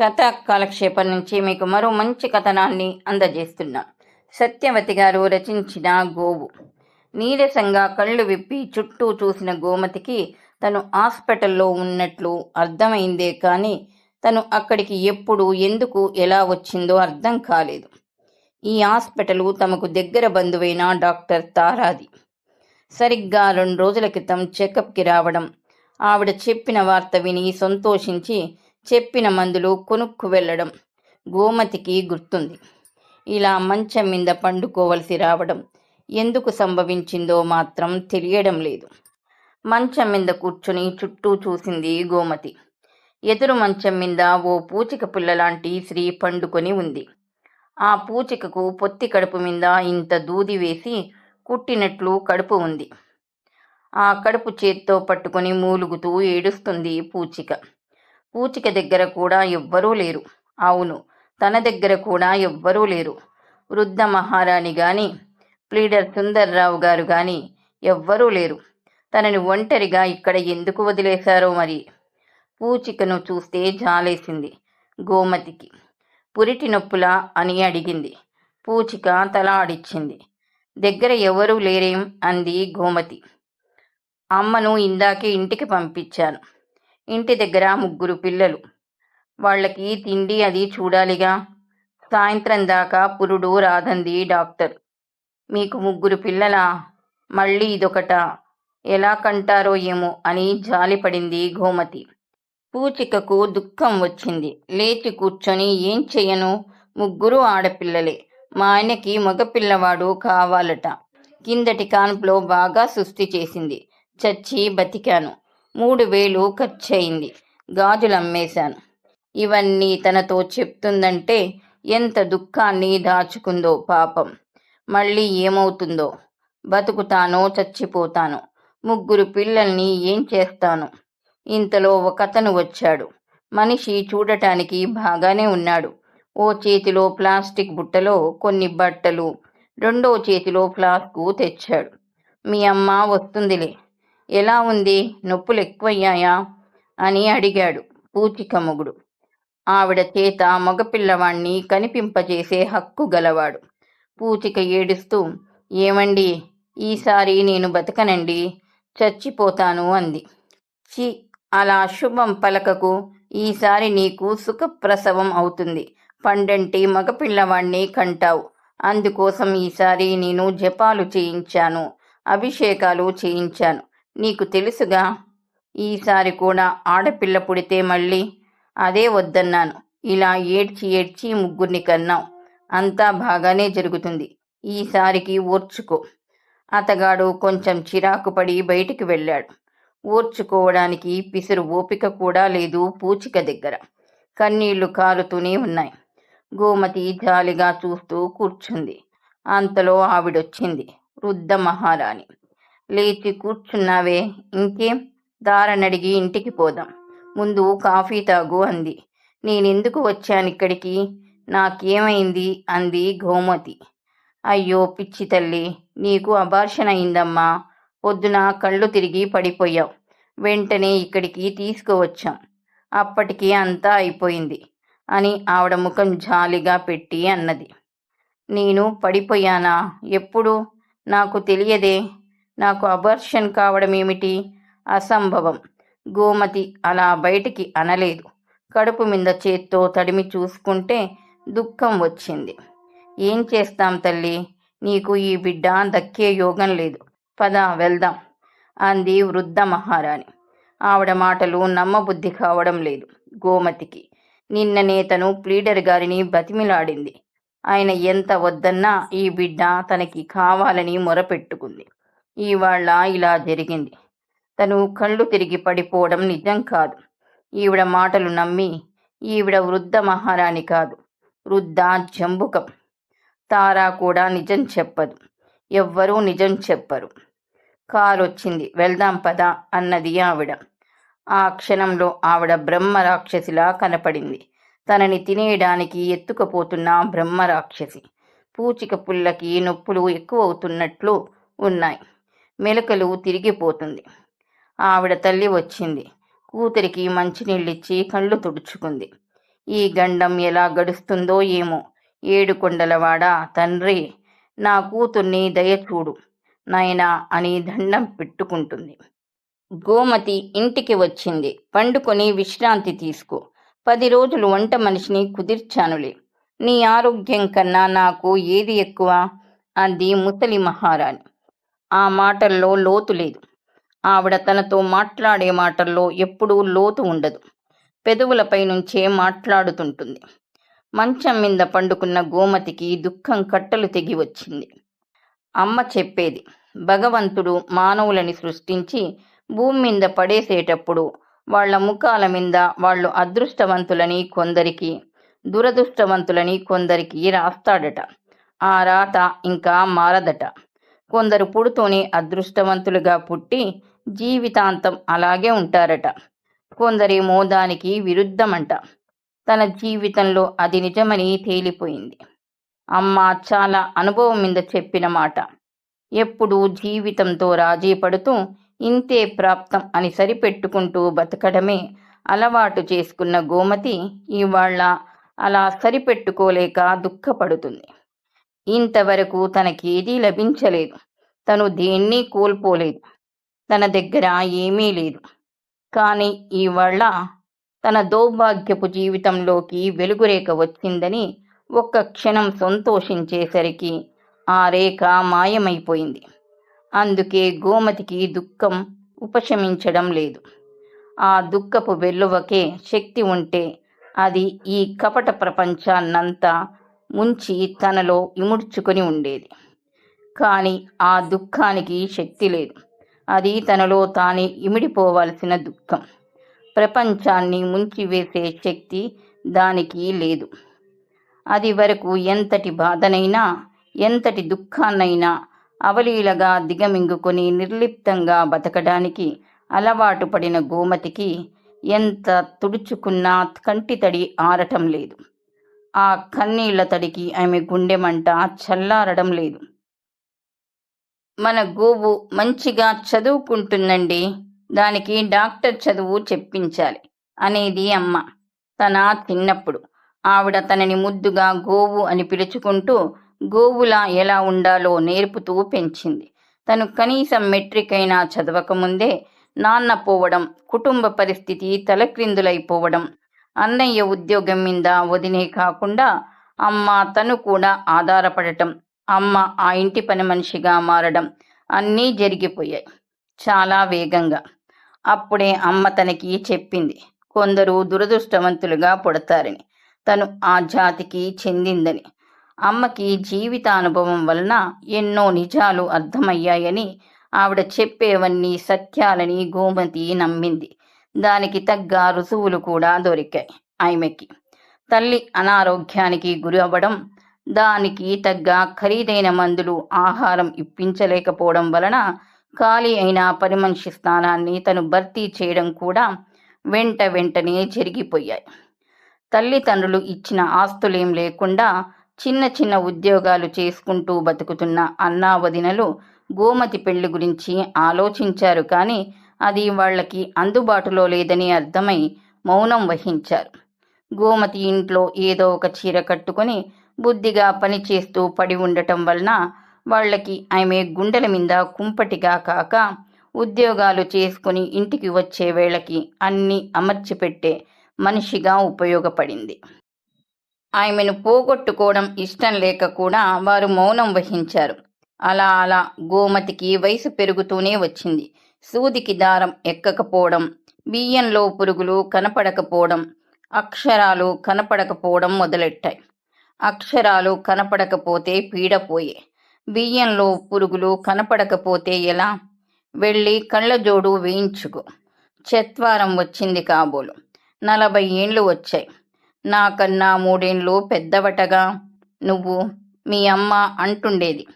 కథ కాలక్షేపం నుంచి మీకు మరో మంచి కథనాన్ని అందజేస్తున్నాం. సత్యవతి గారు రచించిన గోవు. నీరసంగా కళ్ళు విప్పి చుట్టూ చూసిన గోమతికి తను హాస్పిటల్లో ఉన్నట్లు అర్థమైందే కానీ తను అక్కడికి ఎప్పుడు ఎందుకు ఎలా వచ్చిందో అర్థం కాలేదు. ఈ హాస్పిటల్ తమకు దగ్గర బంధువైన డాక్టర్ తారాది. సరిగ్గా రెండు రోజుల క్రితం చెకప్కి రావడం ఆవిడ చెప్పిన వార్త విని సంతోషించి చెప్పిన మందులు కొనుక్కు వెళ్ళడం గోమతికి గుర్తుంది. ఇలా మంచం మీద పండుకోవలసి రావడం ఎందుకు సంభవించిందో మాత్రం తెలియడం లేదు. మంచం మీద కూర్చుని చుట్టూ చూసింది గోమతి. ఎదురు మంచం మీద ఓ పూచిక పుల్ల లాంటి స్త్రీ పండుకొని ఉంది. ఆ పూచికకు పొత్తి కడుపు మీద ఇంత దూది వేసి కుట్టినట్లు కడుపు ఉంది. ఆ కడుపు చేత్తో పట్టుకొని మూలుగుతూ ఏడుస్తుంది పూచిక. పూచిక దగ్గర కూడా ఎవ్వరూ లేరు. అవును తన దగ్గర కూడా ఎవ్వరూ లేరు. వృద్ధ మహారాణి గాని ప్లీడర్ సుందర్రావు గారు గాని ఎవ్వరూ లేరు. తనని ఒంటరిగా ఇక్కడ ఎందుకు వదిలేశారో మరి? పూచికను చూస్తే జాలేసింది గోమతికి. పురిటి నొప్పులా అని అడిగింది. పూచిక తల ఆడిచ్చింది. దగ్గర ఎవరూ లేరేం? అంది గోమతి. అమ్మను ఇందాకే ఇంటికి పంపించాను. ఇంటి దగ్గర ముగ్గురు పిల్లలు. వాళ్ళకి తిండి అది చూడాలిగా. సాయంత్రం దాకా పురుడు రాదంది డాక్టర్. మీకు ముగ్గురు పిల్లలా? మళ్ళీ ఇదొకట. ఎలా కంటారో ఏమో అని జాలిపడింది గోమతి. పూచికకు దుఃఖం వచ్చింది. లేచి కూర్చొని ఏం చెయ్యను ముగ్గురు ఆడపిల్లలే. మా ఆయనకి మగపిల్లవాడు కావాలట. కిందటి కాన్పులో బాగా సుస్థి చేసింది. చచ్చి బతికాను. మూడు వేలు ఖర్చయింది. గాజులు అమ్మేశాను. ఇవన్నీ తనతో చెప్తుందంటే ఎంత దుఃఖాన్ని దాచుకుందో పాపం. మళ్ళీ ఏమవుతుందో? బతుకుతానో చచ్చిపోతాను? ముగ్గురు పిల్లల్ని ఏం చేస్తాను? ఇంతలో ఒకతను వచ్చాడు. మనిషి చూడటానికి బాగానే ఉన్నాడు. ఓ చేతిలో ప్లాస్టిక్ బుట్టలో కొన్ని బట్టలు రెండో చేతిలో ఫ్లాస్కు తెచ్చాడు. మీ అమ్మ వస్తుందిలే. ఎలా ఉంది? నొప్పులు ఎక్కువయ్యాయా? అని అడిగాడు పూచిక మొగుడు. ఆవిడ చేత మగపిల్లవాణ్ణి కనిపింపజేసే హక్కు గలవాడు. పూచిక ఏడుస్తూ ఏమండి? ఈసారి నేను బతకనండి. చచ్చిపోతాను అంది. చి అలా శుభం పలకకు. ఈసారి నీకు సుఖప్రసవం అవుతుంది. పండంటి మగపిల్లవాణ్ణి కంటావు. అందుకోసం ఈసారి నేను జపాలు చేయించాను. అభిషేకాలు చేయించాను. నీకు తెలుసుగా. ఈసారి కూడా ఆడపిల్ల పుడితే మళ్ళీ అదే వద్దన్నాను. ఇలా ఏడ్చి ఏడ్చి ముగ్గురిని కన్నాం అంతా బాగానే జరుగుతుంది. ఈసారికి ఓర్చుకో. అతగాడు కొంచెం చిరాకు పడి బయటికి వెళ్ళాడు. ఓర్చుకోవడానికి పిసురు ఓపిక కూడా లేదు పూచిక దగ్గర. కన్నీళ్ళు కారుతూనే ఉన్నాయి. గోమతి జాలిగా చూస్తూ కూర్చుంది. అంతలో ఆవిడొచ్చింది. వృద్ధ మహారాణి. లేచి కూర్చున్నావే. ఇంకేం? దారనడిగి ఇంటికి పోదాం. ముందు కాఫీ తాగు అంది. నేనెందుకు వచ్చాను ఇక్కడికి నాకేమైంది? అంది గోమతి. అయ్యో పిచ్చి తల్లి నీకు అబార్షన్ అయిందమ్మా. పొద్దున కళ్ళు తిరిగి పడిపోయావు. వెంటనే ఇక్కడికి తీసుకువచ్చాం. అప్పటికి అంతా అయిపోయింది అని ఆవిడ ముఖం జాలిగా పెట్టి అన్నది. నేను పడిపోయానా? ఎప్పుడు? నాకు తెలియదే. నాకు అబర్షన్ కావడం ఏమిటి? అసంభవం. గోమతి అలా బయటికి అనలేదు. కడుపు మీద చేత్తో తడిమి చూసుకుంటే దుఃఖం వచ్చింది. ఏం చేస్తాం తల్లి? నీకు ఈ బిడ్డ దక్కే యోగం లేదు. పద వెళ్దాం అంది వృద్ధ మహారాణి. ఆవిడ మాటలు నమ్మబుద్ధి కావడం లేదు గోమతికి. నిన్ననే తను ప్లీడర్ గారిని బతిమిలాడింది. ఆయన ఎంత వద్దన్నా ఈ బిడ్డ తనకి కావాలని మొరపెట్టుకుంది. ఇవాళ ఇలా జరిగింది. తను కళ్ళు తిరిగి పడిపోవడం నిజం కాదు. ఈవిడ మాటలు నమ్మి ఈవిడ వృద్ధ మహారాణి కాదు. వృద్ధ జంబుకం. తారా కూడా నిజం చెప్పదు. ఎవ్వరూ నిజం చెప్పరు. కారు వచ్చింది వెళ్దాం పదా అన్నది ఆవిడ. ఆ క్షణంలో ఆవిడ బ్రహ్మ రాక్షసిలా కనపడింది. తనని తినేయడానికి ఎత్తుకుపోతున్న బ్రహ్మ రాక్షసి. పూచిక పుల్లకి నొప్పులు ఎక్కువ అవుతున్నట్లు ఉన్నాయి. మెలకలు తిరిగిపోతుంది. ఆవిడ తల్లి వచ్చింది. కూతురికి మంచినీళ్ళిచ్చి కళ్ళు తుడుచుకుంది. ఈ గండం ఎలా గడుస్తుందో ఏమో. ఏడుకొండలవాడ తండ్రి నా కూతుర్ని దయచూడు నాయనా అని దండం పెట్టుకుంటుంది. గోమతి ఇంటికి వచ్చింది. పండుకొని విశ్రాంతి తీసుకో. పది రోజులు వంట మనిషిని కుదిర్చానులే. నీ ఆరోగ్యం కన్నా నాకు ఏది ఎక్కువ? అంది ముసలి మహారాణి. ఆ మాటల్లో లోతు లేదు. ఆవిడ తనతో మాట్లాడే మాటల్లో ఎప్పుడూ లోతు ఉండదు. పెదవులపై నుంచే మాట్లాడుతుంటుంది. మంచం మీద పండుకున్న గోమతికి దుఃఖం కట్టలు తెగి వచ్చింది. అమ్మ చెప్పేది భగవంతుడు మానవులని సృష్టించి భూమి మీద పడేసేటప్పుడు వాళ్ళ ముఖాల మీద వాళ్ళు అదృష్టవంతులని కొందరికి దురదృష్టవంతులని కొందరికి రాస్తాడట. ఆ రాత ఇంకా మారదట. కొందరు పుడుతూనే అదృష్టవంతులుగా పుట్టి జీవితాంతం అలాగే ఉంటారట. కొందరేమో దానికి విరుద్ధమంట. తన జీవితంలో అది నిజమని తేలిపోయింది. అమ్మ చాలా అనుభవం మీద చెప్పిన మాట. ఎప్పుడూ జీవితంతో రాజీ పడుతూ ఇంతే ప్రాప్తం అని సరిపెట్టుకుంటూ బతకడమే అలవాటు చేసుకున్న గోమతి ఇవాళ అలా సరిపెట్టుకోలేక దుఃఖపడుతుంది. ఇంతవరకు తనకేదీ లభించలేదు. తను దేన్ని కోల్పోలేదు. తన దగ్గర ఏమీ లేదు. కానీ ఇవాళ తన దౌర్భాగ్యపు జీవితంలోకి వెలుగురేఖ వచ్చిందని ఒక్క క్షణం సంతోషించేసరికి ఆ రేఖ మాయమైపోయింది. అందుకే గోమతికి దుఃఖం ఉపశమించడం లేదు. ఆ దుఃఖపు వెల్లువకే శక్తి ఉంటే అది ఈ కపట ప్రపంచాన్నంతా ముంచి తనలో ఇముడ్చుకొని ఉండేది. కానీ ఆ దుఃఖానికి శక్తి లేదు. అది తనలో తానే ఇమిడిపోవాల్సిన దుఃఖం. ప్రపంచాన్ని ముంచివేసే శక్తి దానికి లేదు. అది వరకు ఎంతటి బాధనైనా ఎంతటి దుఃఖాన్నైనా అవలీలగా దిగమింగుకొని నిర్లిప్తంగా బతకడానికి అలవాటు పడిన గోమతికి ఎంత తుడుచుకున్నా కంటి తడి ఆరటం లేదు. ఆ కన్నీళ్ళ తడికి ఆమె గుండెమంట చల్లారడం లేదు. మన గోవు మంచిగా చదువుకుంటుందండి. దానికి డాక్టర్ చదువు చెప్పించాలి అనేది అమ్మ. తన చిన్నప్పుడు ఆవిడ తనని ముద్దుగా గోవు అని పిలుచుకుంటూ గోవులా ఎలా ఉండాలో నేర్పుతూ పెంచింది. తను కనీసం మెట్రిక్ అయినా చదవకముందే నాన్న పోవడం కుటుంబ పరిస్థితి తలక్రిందులైపోవడం అన్నయ్య ఉద్యోగం మీద వదినే కాకుండా అమ్మ తను కూడా ఆధారపడటం అమ్మ ఆ ఇంటి పని మనిషిగా మారడం అన్నీ జరిగిపోయాయి చాలా వేగంగా. అప్పుడే అమ్మ తనకి చెప్పింది కొందరు దురదృష్టవంతులుగా పుడతారని తను ఆ జాతికి చెందిందని. అమ్మకి జీవితానుభవం వలన ఎన్నో నిజాలు అర్థమయ్యాయని ఆవిడ చెప్పేవన్నీ సత్యాలని గోమతి నమ్మింది. దానికి తగ్గ రుసువులు కూడా దొరికాయి. ఆమెకి తల్లి అనారోగ్యానికి గురి అవ్వడం దానికి తగ్గ ఖరీదైన మందులు ఆహారం ఇప్పించలేకపోవడం వలన ఖాళీ అయిన పని మనిషి స్థానాన్ని తను భర్తీ చేయడం కూడా వెంట వెంటనే జరిగిపోయాయి. తల్లిదండ్రులు ఇచ్చిన ఆస్తులేం లేకుండా చిన్న చిన్న ఉద్యోగాలు చేసుకుంటూ బతుకుతున్న అన్నా వదినలు గోమతి పెళ్ళి గురించి ఆలోచించారు కానీ అది వాళ్ళకి అందుబాటులో లేదని అర్థమై మౌనం వహించారు. గోమతి ఇంట్లో ఏదో ఒక చీర కట్టుకొని బుద్ధిగా పనిచేస్తూ పడి ఉండటం వలన వాళ్ళకి ఆమె గుండెల మీద కుంపటిగా కాక ఉద్యోగాలు చేసుకుని ఇంటికి వచ్చే వేళకి అన్నీ అమర్చిపెట్టే మనిషిగా ఉపయోగపడింది. ఆమెను పోగొట్టుకోవడం ఇష్టం లేక కూడా వారు మౌనం వహించారు. అలా అలా గోమతికి వయసు పెరుగుతూనే వచ్చింది. సూదికి దారం ఎక్కకపోవడం బియ్యంలో పురుగులు కనపడకపోవడం అక్షరాలు కనపడకపోవడం మొదలెట్టాయి. అక్షరాలు కనపడకపోతే పీడపోయే బియ్యంలో పురుగులు కనపడకపోతే ఎలా? వెళ్ళి కళ్ళజోడు వేయించుకో. చెత్వారం వచ్చింది కాబోలు. నలభై ఏండ్లు వచ్చాయి. నాకన్నా మూడేండ్లు పెద్దవటగా? నువ్వు మీ అమ్మ అంటుండేది.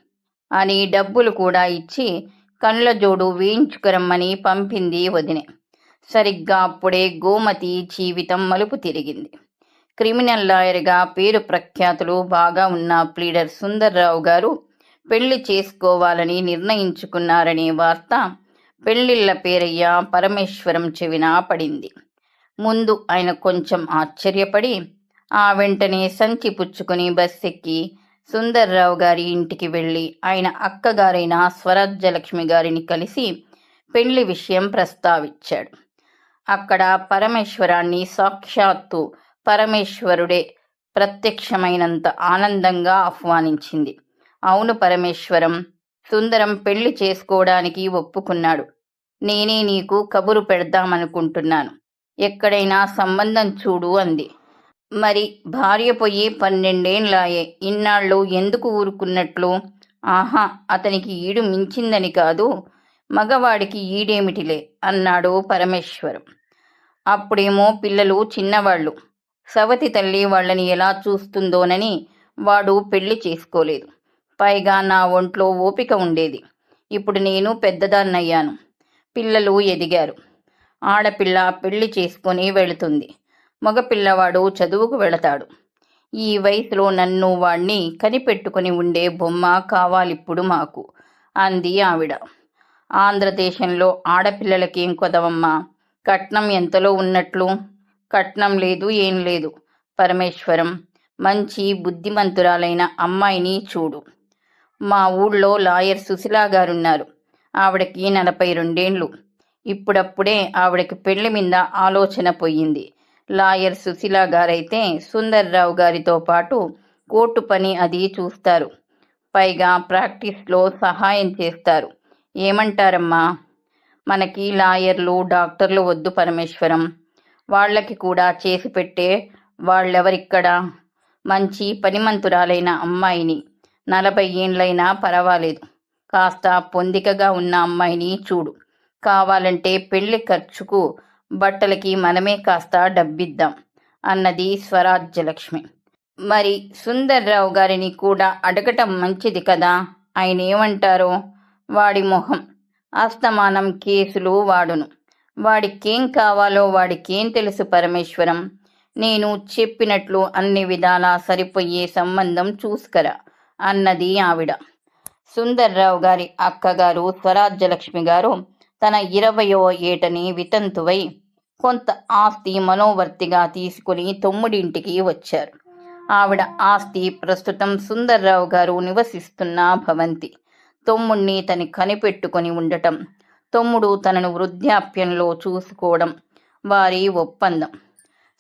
అని డబ్బులు కూడా ఇచ్చి కళ్ళజోడు వేయించుకురమ్మని పంపింది వదినే. సరిగ్గా అప్పుడే గోమతి జీవితం మలుపు తిరిగింది. క్రిమినల్ లాయర్గా పేరు ప్రఖ్యాతులు బాగా ఉన్న ప్లీడర్ సుందర్రావు గారు పెళ్ళి చేసుకోవాలని నిర్ణయించుకున్నారనే వార్త పెళ్ళిళ్ళ పేరయ్య పరమేశ్వరం చెవిన పడింది. ముందు ఆయన కొంచెం ఆశ్చర్యపడి ఆ వెంటనే సంచి పుచ్చుకుని బస్సెక్కి ఎక్కి సుందర్రావు గారి ఇంటికి వెళ్ళి ఆయన అక్కగారైన స్వరాజ్యలక్ష్మి గారిని కలిసి పెళ్ళి విషయం ప్రస్తావించాడు. అక్కడ పరమేశ్వరాన్ని సాక్షాత్తు పరమేశ్వరుడే ప్రత్యక్షమైనంత ఆనందంగా ఆహ్వానించింది. అవును పరమేశ్వరం సుందరం పెళ్ళి చేసుకోవడానికి ఒప్పుకున్నాడు. నేనే నీకు కబురు పెడదామనుకుంటున్నాను. ఎక్కడైనా సంబంధం చూడు అంది. మరి భార్య పోయి పన్నెండేండ్లాయే. ఇన్నాళ్ళు ఎందుకు ఊరుకున్నట్లు? ఆహా అతనికి ఈడు మించిందని కాదు. మగవాడికి ఈడేమిటిలే? అన్నాడు పరమేశ్వరం. అప్పుడేమో పిల్లలు చిన్నవాళ్ళు. సవతి తల్లి వాళ్ళని ఎలా చూస్తుందోనని వాడు పెళ్ళి చేసుకోలేదు. పైగా నా ఒంట్లో ఓపిక ఉండేది. ఇప్పుడు నేను పెద్దదాన్నయ్యాను. పిల్లలు ఎదిగారు. ఆడపిల్ల పెళ్ళి చేసుకొని వెళుతుంది. మగపిల్లవాడు చదువుకు వెళతాడు. ఈ వయసులో నన్ను వాణ్ణి కనిపెట్టుకుని ఉండే బొమ్మ కావాలిప్పుడు మాకు అంది ఆవిడ. ఆంధ్రదేశంలో ఆడపిల్లలకేం కొదవమ్మా కట్నం ఎంతలో ఉన్నట్లు? కట్నం లేదు ఏం లేదు. పరమేశ్వరం మంచి బుద్ధిమంతురాలైన అమ్మాయిని చూడు. మా ఊళ్ళో లాయర్ సుశీలా గారున్నారు. ఆవిడకి నలభై రెండేండ్లు. ఇప్పుడప్పుడే ఆవిడకి పెళ్ళి మీద ఆలోచన పోయింది. లాయర్ సుశీల గారైతే సుందర్రావు గారితో పాటు కోర్టు పని అది చూస్తారు. పైగా ప్రాక్టీస్లో సహాయం చేస్తారు. ఏమంటారమ్మా? మనకి లాయర్లు డాక్టర్లు వద్దు పరమేశ్వరం. వాళ్ళకి కూడా చేసి పెట్టే వాళ్ళెవరిక్కడ? మంచి పనిమంతురాలైన అమ్మాయిని. నలభై ఏండ్లైనా పర్వాలేదు. కాస్త పొందికగా ఉన్న అమ్మాయిని చూడు. కావాలంటే పెళ్ళి ఖర్చుకు బట్టలకి మనమే కాస్త డబ్బిద్దాం అన్నది స్వరాజ్యలక్ష్మి. మరి సుందర్రావు గారిని కూడా అడగటం మంచిది కదా? ఆయన ఏమంటారో వాడి మొహం. అస్తమానం కేసులు వాడును. వాడికేం కావాలో వాడికేం తెలుసు పరమేశ్వరం? నేను చెప్పినట్లు అన్ని విధాలా సరిపోయే సంబంధం చూసుకరా అన్నది ఆవిడ. సుందర్రావు గారి అక్కగారు స్వరాజ్యలక్ష్మి గారు తన ఇరవయో ఏటని వితంతువై కొంత ఆస్తి మనోవర్తిగా తీసుకుని తమ్ముడింటికి వచ్చారు. ఆవిడ ఆస్తి ప్రస్తుతం సుందర్రావు గారు నివసిస్తున్న భవంతి. తమ్ముణ్ణి తను కనిపెట్టుకొని ఉండటం తమ్ముడు తనను వృద్ధాప్యంలో చూసుకోవడం వారి ఒప్పందం.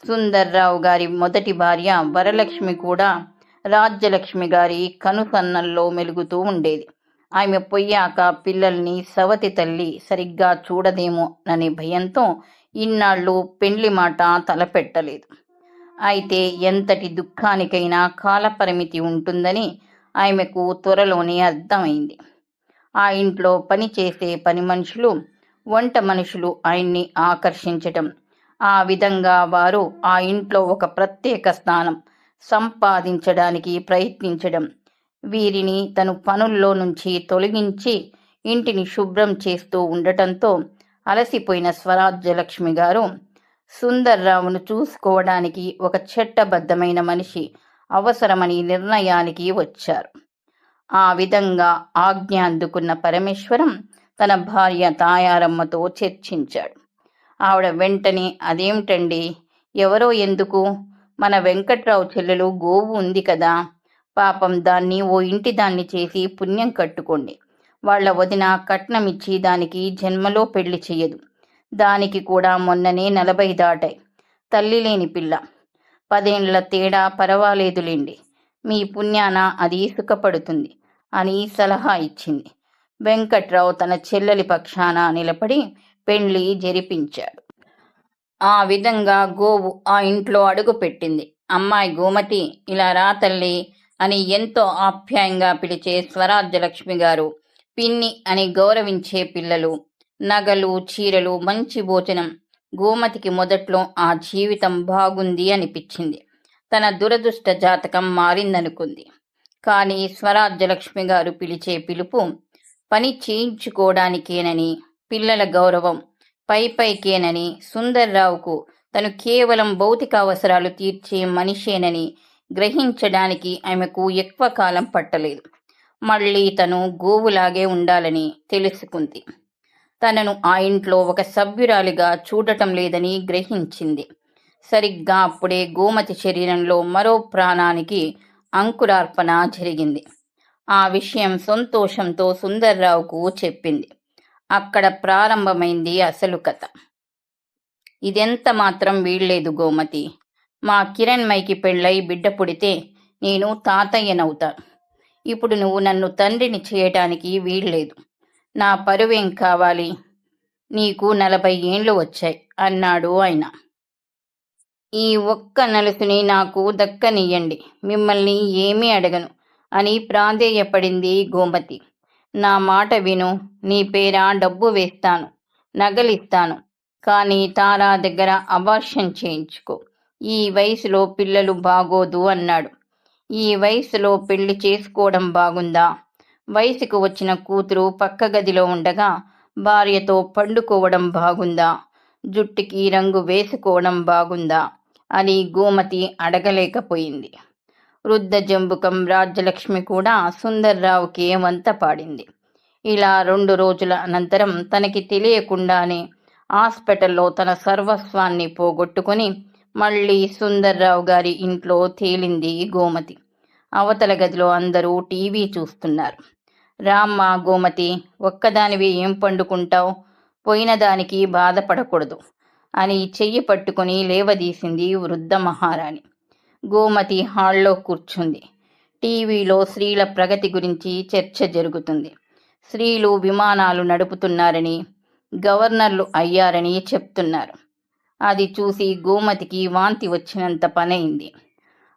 సుందర్రావు గారి మొదటి భార్య వరలక్ష్మి కూడా రాజ్యలక్ష్మి గారి కనుసన్నల్లో మెలుగుతూ ఉండేది. ఆమె పొయ్యాక పిల్లల్ని సవతి తల్లి సరిగ్గా చూడదేమోననే భయంతో ఇన్నాళ్ళు పెండ్లి మాట తలపెట్టలేదు. అయితే ఎంతటి దుఃఖానికైనా కాలపరిమితి ఉంటుందని ఆమెకు త్వరలోనే అర్థమైంది. ఆ ఇంట్లో పని చేసే పని మనుషులు వంట మనుషులు ఆయన్ని ఆకర్షించటం. ఆ విధంగా వారు ఆ ఇంట్లో ఒక ప్రత్యేక స్థానం సంపాదించడానికి ప్రయత్నించడం వీరిని తను పనుల్లో నుంచి తొలగించి ఇంటిని శుభ్రం చేస్తూ ఉండటంతో అలసిపోయిన స్వరాజ్యలక్ష్మి గారు సుందర్రావును చూసుకోవడానికి ఒక చట్టబద్ధమైన మనిషి అవసరమని నిర్ణయానికి వచ్చారు. ఆ విధంగా ఆజ్ఞ అందుకున్న పరమేశ్వరం తన భార్య తాయారమ్మతో చర్చించాడు. ఆవిడ వెంటనే అదేమిటండి? ఎవరో ఎందుకు? మన వెంకట్రావు చెల్లెలు గోవు ఉంది కదా. పాపం దాన్ని ఓ ఇంటి దాన్ని చేసి పుణ్యం కట్టుకోండి. వాళ్ళ వదిన కట్నం ఇచ్చి దానికి జన్మలో పెళ్ళి చెయ్యదు. దానికి కూడా మొన్ననే నలభై దాటాయి. తల్లి లేని పిల్ల. పదేండ్ల తేడా పర్వాలేదులేండి. మీ పుణ్యాన అది సుఖపడుతుంది అని సలహా ఇచ్చింది. వెంకట్రావు తన చెల్లెలి పక్షాన నిలబడి పెండ్లి జరిపించాడు. ఆ విధంగా గోవు ఆ ఇంట్లో అడుగు పెట్టింది. అమ్మాయి గోమతి ఇలా రా తల్లి అని ఎంతో ఆప్యాయంగా పిలిచే స్వరాజ్యలక్ష్మి గారు పిన్ని అని గౌరవించే పిల్లలు నగలు చీరలు మంచి భోజనం గోమతికి మొదట్లో ఆ జీవితం బాగుంది అనిపించింది. తన దురదృష్ట జాతకం మారిందనుకుంది. కానీ స్వరాజ్యలక్ష్మి గారు పిలిచే పిలుపు పని చేయించుకోవడానికేనని పిల్లల గౌరవం పై పైకేనని సుందర్రావుకు తను కేవలం భౌతిక అవసరాలు తీర్చే మనిషేనని గ్రహించడానికి ఆమెకు ఎక్కువ కాలం పట్టలేదు. మళ్ళీ తను గోవులాగే ఉండాలని తెలుసుకుంది. తనను ఆ ఇంట్లో ఒక సభ్యురాలిగా చూడటం లేదని గ్రహించింది. సరిగ్గా అప్పుడే గోమతి శరీరంలో మరో ప్రాణానికి అంకురార్పణ జరిగింది. ఆ విషయం సంతోషంతో సుందర్రావుకు చెప్పింది. అక్కడ ప్రారంభమైంది అసలు కథ. ఇదెంత మాత్రం వీల్లేదు గోమతి. మా కిరణ్మయికి పెళ్ళై బిడ్డ పుడితే నేను తాతయ్యనవుతా. ఇప్పుడు నువ్వు నన్ను తండ్రిని చేయటానికి వీల్లేదు. నా పరువేం కావాలి? నీకు నలభై ఏండ్లు వచ్చాయి అన్నాడు ఆయన. ఈ ఒక్క నలుసుని నాకు దక్కనియ్యండి. మిమ్మల్ని ఏమీ అడగను అని ప్రాధేయపడింది గోమతి. నా మాట విను నీ పేర డబ్బు వేస్తాను నగలిస్తాను కానీ తారా దగ్గర అబార్షన్ చేయించుకో. ఈ వయసులో పిల్లలు బాగోదు అన్నాడు. ఈ వయసులో పెళ్ళి చేసుకోవడం బాగుందా? వయసుకు వచ్చిన కూతురు పక్క గదిలో ఉండగా భార్యతో పండుకోవడం బాగుందా? జుట్టుకి రంగు వేసుకోవడం బాగుందా? అని గోమతి అడగలేకపోయింది. వృద్ధ జంబుకం రాజ్యలక్ష్మి కూడా సుందర్రావుకి వంత పాడింది. ఇలా రెండు రోజుల అనంతరం తనకి తెలియకుండానే హాస్పిటల్లో తన సర్వస్వాన్ని పోగొట్టుకుని మళ్ళీ సుందర్రావు గారి ఇంట్లో తేలింది గోమతి. అవతల గదిలో అందరూ టీవీ చూస్తున్నారు. రామ్మ గోమతి ఒక్కదానివి ఏం పండుకుంటావు? పోయిన దానికి బాధపడకూడదు అని చెయ్యి పట్టుకుని లేవదీసింది వృద్ధ మహారాణి. గోమతి హాల్లో కూర్చుంది. టీవీలో స్త్రీల ప్రగతి గురించి చర్చ జరుగుతుంది. స్త్రీలు విమానాలు నడుపుతున్నారని గవర్నర్లు అయ్యారని చెప్తున్నారు. అది చూసి గోమతికి వాంతి వచ్చినంత పనైంది.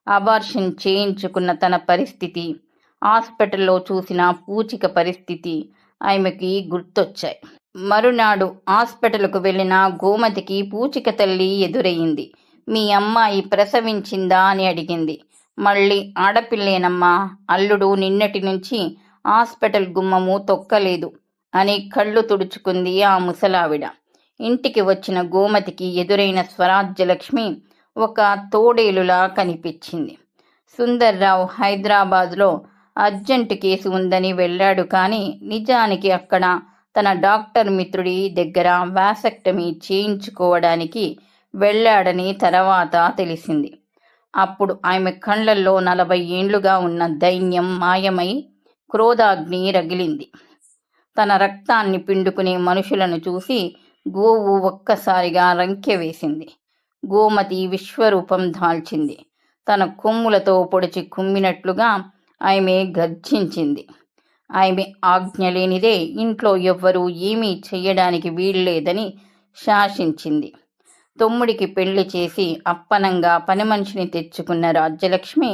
అబార్షన్ చేయించుకున్న తన పరిస్థితి హాస్పిటల్లో చూసిన పూచిక పరిస్థితి ఆమెకి గుర్తొచ్చాయి. మరునాడు హాస్పిటల్కు వెళ్ళిన గోమతికి పూచిక తల్లి ఎదురయ్యింది మీ అమ్మాయి ప్రసవించిందా? అని అడిగింది. మళ్ళీ ఆడపిల్లేనమ్మా అల్లుడు నిన్నటి నుంచి హాస్పిటల్ గుమ్మము తొక్కలేదు అని కళ్ళు తుడుచుకుంది ఆ ముసలావిడ. ఇంటికి వచ్చిన గోమతికి ఎదురైన స్వరాజ్యలక్ష్మి ఒక తోడేలులా కనిపించింది. సుందర్రావు హైదరాబాద్లో అర్జెంట్ కేసు ఉందని వెళ్ళాడు కానీ నిజానికి అక్కడ తన డాక్టర్ మిత్రుడి దగ్గర వ్యాసెక్టమీ చేయించుకోవడానికి వెళ్ళాడని తర్వాత తెలిసింది. అప్పుడు ఆమె కళ్ళల్లో నలభై ఏండ్లుగా ఉన్న దైన్యం మాయమై క్రోధాగ్ని రగిలింది. తన రక్తాన్ని పిండుకునే మనుషులను చూసి గోవు ఒక్కసారిగా రంకె వేసింది. గోమతి విశ్వరూపం దాల్చింది. తన కొమ్ములతో పొడిచి కుమ్మినట్లుగా ఆమె గర్జించింది. ఆమె ఆజ్ఞ లేనిదే ఇంట్లో ఎవ్వరూ ఏమీ చెయ్యడానికి వీల్లేదని శాసించింది. తమ్ముడికి పెళ్ళి చేసి అప్పనంగా పని మనిషిని తెచ్చుకున్న రాజ్యలక్ష్మి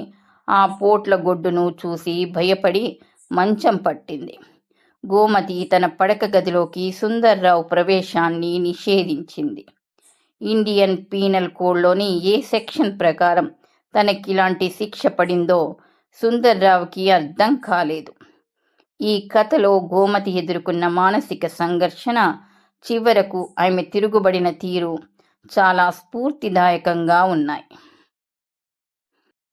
ఆ పోట్ల గొడ్డును చూసి భయపడి మంచం పట్టింది. గోమతి తన పడక గదిలోకి సుందర్రావు ప్రవేశాన్ని నిషేధించింది. ఇండియన్ పీనల్ కోడ్లోని ఏ సెక్షన్ ప్రకారం తనకి ఇలాంటి శిక్ష పడిందో సుందర్రావుకి అర్థం కాలేదు. ఈ కథలో గోమతి ఎదుర్కొన్న మానసిక సంఘర్షణ చివరకు ఆమె తిరుగుబడిన తీరు చాలా స్ఫూర్తిదాయకంగా ఉన్నాయి.